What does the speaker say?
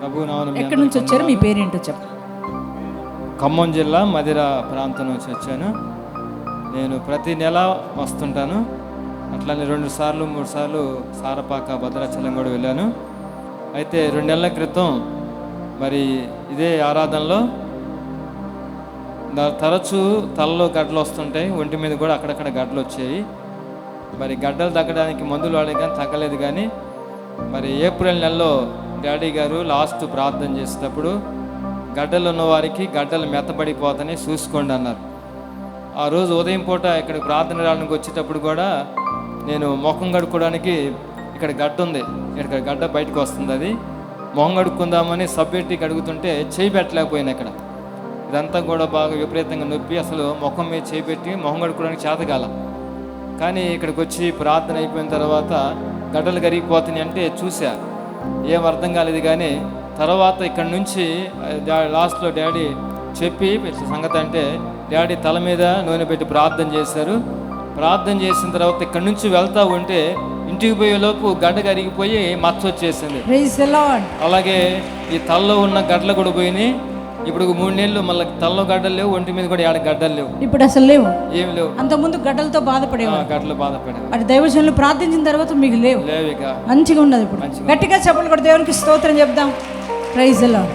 ప్రభు ఎక్కడి నుంచి వచ్చారు? మీ పేరేంటో చెప్పు. ఖమ్మం జిల్లా మదిర ప్రాంతం నుంచి వచ్చాను. నేను ప్రతి నెల వస్తుంటాను. అట్లానే రెండు సార్లు మూడు సార్లు సారపాక భద్రాచలం కూడా వెళ్ళాను. అయితే రెండు నెలల క్రితం మరి ఇదే ఆరాధనలో తరచూ తలలో గడ్డలు వస్తుంటాయి. ఒంటి మీద కూడా అక్కడక్కడ గడ్డలు వచ్చాయి. మరి గడ్డలు తగ్గడానికి మందులు వాడే కానీ తగ్గలేదు కానీ మరి ఏప్రిల్ నెలలో డాడీ గారు లాస్ట్ ప్రార్థన చేసేటప్పుడు గడ్డలు ఉన్న వారికి గడ్డలు మెత్తబడిపోతని చూసుకోండి అన్నారు. ఆ రోజు ఉదయం పూట ఇక్కడ ప్రార్థన రావడానికి వచ్చేటప్పుడు కూడా నేను ముఖం కడుక్కోవడానికి ఇక్కడ గడ్డ ఉంది. ఇక్కడ గడ్డ బయటకు వస్తుంది అది. మొహం కడుక్కుందామని సబ్బెట్టి కడుగుతుంటే చేయి పెట్టలేకపోయాను ఇక్కడ. ఇదంతా కూడా బాగా విపరీతంగా నొప్పి అసలు ముఖం మీద చేయి పెట్టి మొహం కడుక్కోవడానికి చేతగాల. కానీ ఇక్కడికి వచ్చి ప్రార్థన అయిపోయిన తర్వాత గడ్డలు కరిగిపోతున్నాయి అంటే చూశారు ఏం అర్థం కాలేదు కానీ తర్వాత ఇక్కడ నుంచి లాస్ట్లో డాడీ చెప్పి సంగతి అంటే డాడీ తల మీద నూనె పెట్టి ప్రార్థన చేశారు. ప్రార్థన చేసిన తర్వాత ఇక్కడ నుంచి వెళ్తా ఉంటే ఇంటికి పోయేలోపు గడ్డ కరిగిపోయి మచ్చ వచ్చేసింది. అలాగే ఈ తలలో ఉన్న గడ్డలు కూడా పోయినాయి. ఇప్పుడు మూడు నెలలు మళ్ళీ తలలో గడ్డలు లేవు ఒంటి మీద కూడా ఏడ గడ్డలు లేవు. ఇప్పుడు అసలు లేవు. ఏమి లేవు. అంత ముందు గడ్డలతో బాధపడేవారు. గడ్డలు బాధపడేవి మరి దైవజనులు ప్రార్థించిన తర్వాత మీకు లేవు. లేవు ఇక. మంచిగా ఉన్నది ఇప్పుడు. గట్టిగా చెప్పలు కూడా దేవునికి స్తోత్రం చెప్దాం. Praise lord